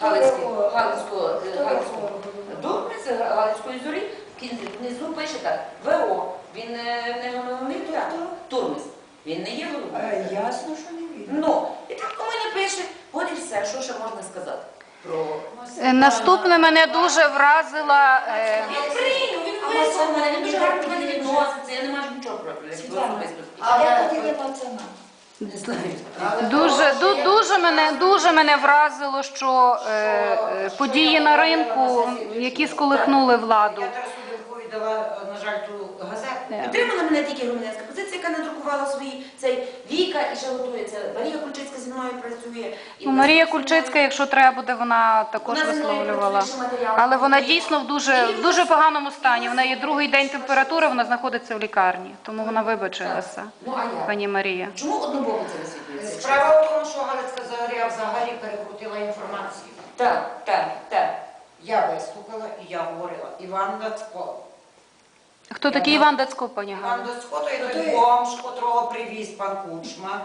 Галицького. Галицького, е, Галицького. Добре, це Галицької зорі. Внизу пише так. ВО. Він е, не головний? Турмис. Він не є головний. Е, Ясно, що не він. Ну, і так у мене пише, от і все, що ще можна сказати про Наступне мене дуже вразила. е, Він прийняв, він вислав мене, він дуже гарно до мене відноситься, я не маю нічого проти як Світлана, особистості. а я хотіла пацана. Не знаю. Дуже, ду- дуже, мене, дуже мене вразило, що е, е, події на ринку, які сколихнули владу. Я Тарасу Білкові дала, на жаль, ту газету. Е, Підтримала мене тільки громадянська позиція, яка надрукувала свої цей Віка і ще готується. Марія Кульчицька зі мною працює. І Ну, Марія Кульчицька, мною. якщо треба буде, вона також Вона висловлювала. Але вона дійсно в дуже, в дуже поганому стані. В неї другий день температури, вона знаходиться в лікарні, тому вона вибачилася, Ну а я? пані Марія. Чому однобоко це висвітлюється? Справа в тому, що Галицька Загоря взагалі перекрутила інформацію. Так, так, так. Я виступила і я говорила. Іван Дацько. Хто такий Іван Дацько, пані Іван Ганна? Дацько то є той бомж, котрого привіз пан Кучма,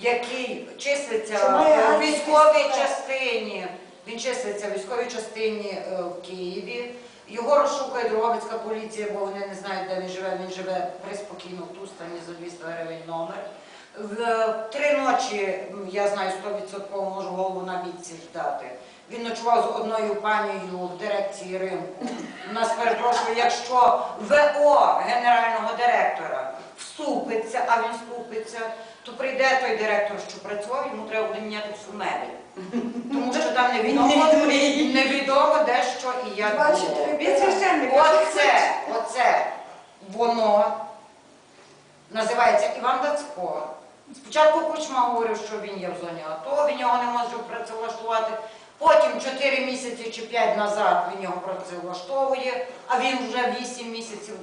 який числиться в військовій частині. Він числиться в військовій частині е, в Києві. Його розшукає Дрогобицька поліція, бо вони не знають, де він живе. Він живе приспокійно в Тустані за 200 гривень номер. В три ночі, я знаю 100% можу голову на місці ждати. Він ночував з одною панією в дирекції ринку. У нас перепрошую, якщо ВО генерального директора вступиться, а він вступиться, то прийде той директор, що працював, йому треба буде міняти всю мебель. Тому що там невідомо, невідомо де що і як було. Оце, оце воно називається Іван Дацько. Спочатку Кучма говорив, що він є в зоні АТО, він його не може працевлаштувати. Потім 4 місяці чи 5 назад він його працевлаштовує, а він вже 8 місяців в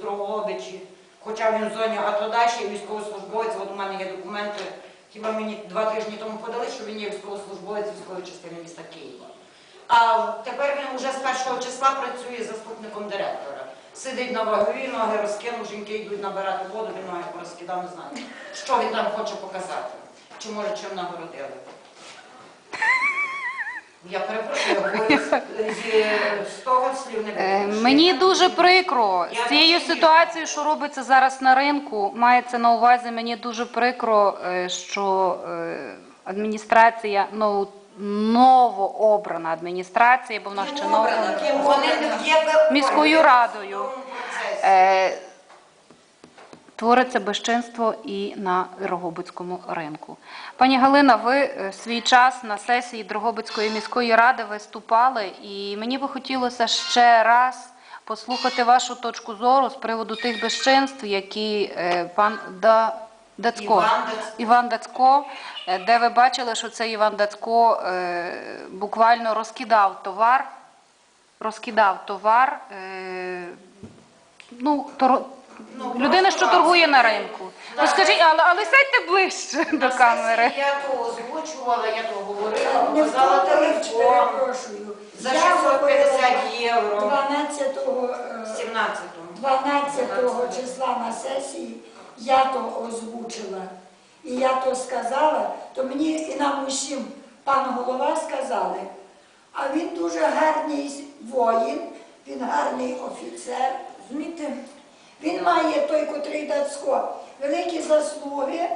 Хоча він в зоні АТО далі військовослужбовець, от у мене є документи, хіба мені два тижні тому подали, що він є військовослужбовець військової частини міста Києва. А тепер він вже з першого числа працює заступником директора. Сидить на вагові, ноги розкинув, жінки йдуть набирати воду, він ноги порозкидав, не знаю. Що він там хоче показати? Чи може чим нагородили? Я перепрошую, говорю з, того слів не Е, буде. Мені дуже прикро з цією ситуацією, що робиться зараз на ринку. Мається на увазі, мені дуже прикро, е, що е, адміністрація нов- новообрана адміністрація, бо вона ще нова. Міською радою. Е, Твориться безчинство і на Дрогобицькому ринку. Пані Галина, ви е, свій час на сесії Дрогобицької міської ради виступали, і мені би хотілося ще раз послухати вашу точку зору з приводу тих безчинств, які е, пан да, Дацько, Іван Дацько. Іван Дацько, е, де ви бачили, що цей Іван Дацько е, буквально розкидав товар, розкидав товар. Е, ну, тор... Ну, людина, що торгує на ринку. Да. Ну скажіть, але, але сядьте ближче до камери. Я то озвучувала, я то говорила, показала телефон за Я 650 євро 12 е, 17-му. 12 числа на сесії я то озвучила. І я то сказала, то мені і нам усім пан голова сказали, а він дуже гарний воїн, він гарний офіцер. Розумієте? Він має той, котрий Дацько, великі заслуги.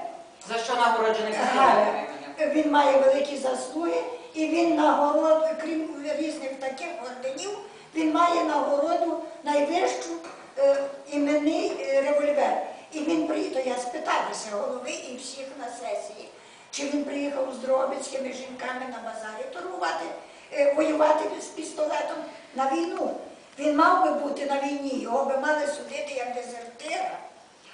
За що нагороджений Ага. Він має великі заслуги і він нагород, крім різних таких орденів, він має нагороду найвищу е, іменний е, револьвер. І він приїхав, я спиталася голови і всіх на сесії, чи він приїхав з Дрогобицькими жінками на базарі торгувати, е, воювати з пістолетом на війну. Він мав би бути на війні, його би мали судити як дезертира.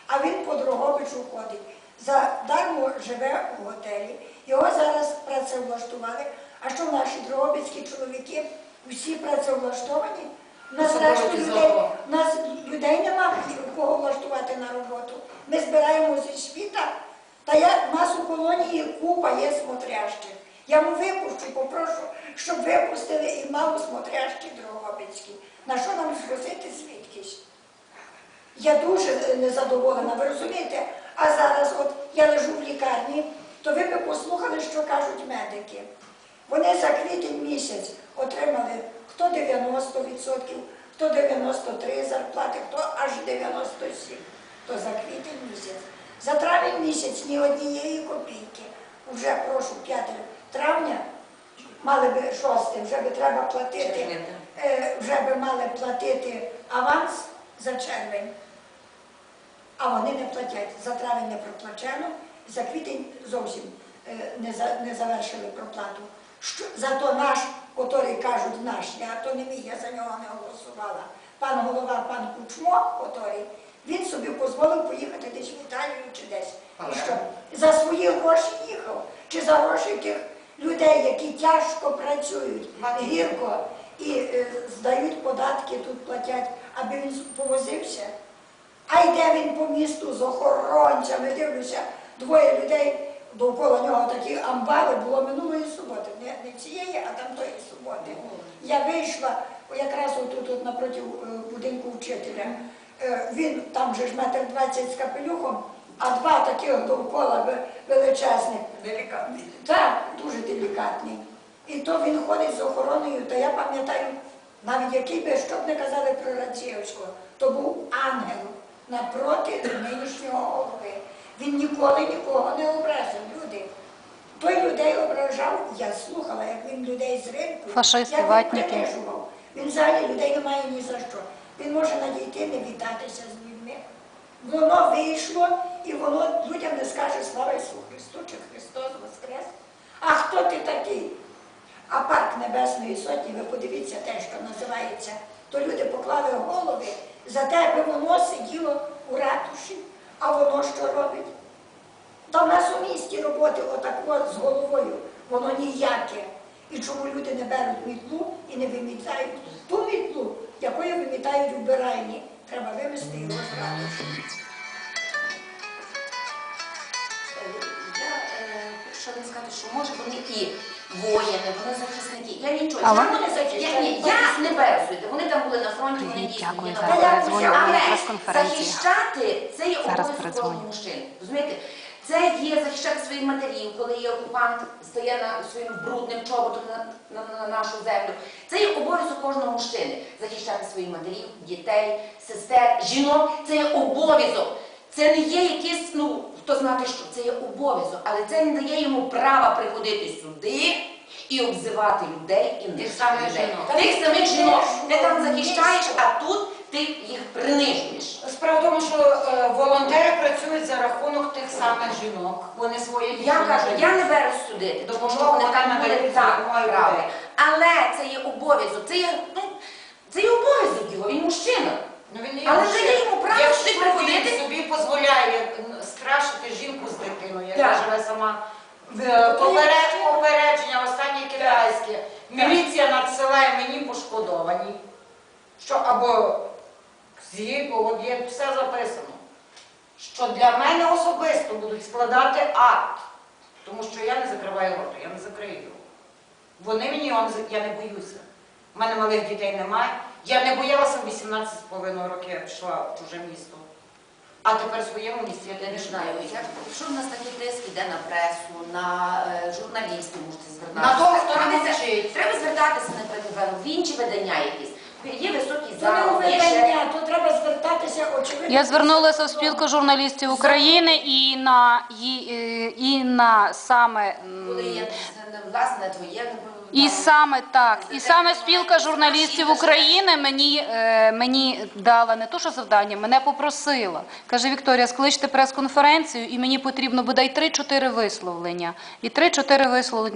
А він по Дрогобичу ходить. Задармо живе у готелі. Його зараз працевлаштували. А що наші дрогобицькі чоловіки всі працевлаштовані? Нас ті людей, нас людей нема кого влаштувати на роботу. Ми збираємо зі світа. Та я, нас у колонії купа є смотрящих. Я вам випущу, попрошу, щоб випустили і мало смотрящі Дрогобицькі. На що нам звозити звідкись? Я дуже незадоволена, ви розумієте? А зараз, от я лежу в лікарні, то ви би послухали, що кажуть медики. Вони за квітень місяць отримали хто 90%, хто 93 зарплати, хто аж 97, то за квітень місяць. За травень місяць ні однієї копійки. Вже прошу 5 травня мали би шосте, вже би треба платити, е, вже би мали платити аванс за червень. А вони не платять. За травень не проплачено, за квітень зовсім не, завершили проплату. Що, зато наш, котрий кажуть наш, я то не мій, я за нього не голосувала. Пан голова, пан Кучмо, котрий, він собі дозволив поїхати десь в Італію чи десь. Але? Що? За свої гроші їхав, чи за гроші тих людей, які тяжко працюють, гірко і е, здають податки, тут платять, аби він повозився. А йде він по місту з охоронцями, дивлюся, двоє людей довкола нього такі амбари було минулої суботи, не, не цієї, а там тої суботи. Я вийшла якраз отут от напроти е, будинку вчителя. Е, Він там же ж метр двадцять з капелюхом, а два таких довкола ве- величезних. Делікатний. Так, дуже делікатний. І то він ходить з охороною, та я пам'ятаю, навіть який би що б не казали про Рацієвського, то був ангел напроти нинішнього голови. Він ніколи нікого не образив, люди. Той людей ображав, я слухала, як він людей з ринку, Фашисти, як він принижував. Він взагалі людей не має ні за що. Він може надійти, не вітатися з людьми. Воно вийшло, і воно людям не скаже слава Ісусу Христу чи Христос Воскрес. А хто ти такий? А парк Небесної Сотні, ви подивіться те, що називається, то люди поклали голови за те, аби воно сиділо у ратуші, а воно що робить? Та в нас у місті роботи отако з головою, воно ніяке. І чому люди не беруть мітлу і не вимітають ту мітлу, якою вимітають биральні. Треба вимести його з ратуші. Е, ще один сказати, що може вони і воїни, вони захисники. Я нічого. Але- Я, вони захищають. Я, я не беру вони там були на фронті, вони дійсно дякую за на Але на захищати це є Зараз передзвоню. кожного мужчини. Розумієте? Це є захищати своїх матерів, коли є окупант, стає на своїм брудним чоботом на, на, на нашу землю. Це є обов'язок кожного мужчини захищати своїх матерів, дітей, сестер, жінок. Це є обов'язок. Це не є якийсь, ну хто знати що, це є обов'язок, але це не дає йому права приходити сюди і обзивати людей і Тих самих людей. жінок. Тих самих жінок. Ти там захищаєш, а тут ти їх принижуєш. Справа в тому, що е, волонтери працюють за рахунок тих самих жінок. Вони своє Я кажу, я не беру судити, тому що вони там були так допомогою Але це є обов'язок, це є, ну, це є обов'язок його, він мужчина. Ну, він Але є дає йому право Якщо сюди приходити. він собі дозволяє м, страшити жінку з дитиною, яка Так. живе сама. В- Поперед, попередження останнє китайське. Міліція надсилає мені пошкодовані. Що або згідно, от є все записано. Що для мене особисто будуть складати акт. Тому що я не закриваю рота, я не закрию його. Вони мені за- я не боюся. У мене малих дітей немає. Я не боялася в 18,5 років, я пішла в чуже місто. А тепер в своєму місці я не знаю, як, якщо в нас такий тиск іде на пресу, на е, журналістів, можете звертатися. На того, хто не Треба- мовчить. Треба звертатися, наприклад, в інші видання якісь. Є високий То не є ще... видання, то треба звертатися, очевидно. Я звернулася в спілку журналістів України і на і, е, і на саме м, Коли є е, власне твоє і там, саме так, і саме спілка журналістів України мені, е, мені дала не то, що завдання, мене попросила. Каже Вікторія, скличте прес-конференцію, і мені потрібно бодай 3-4 висловлення. І 3-4 висловлення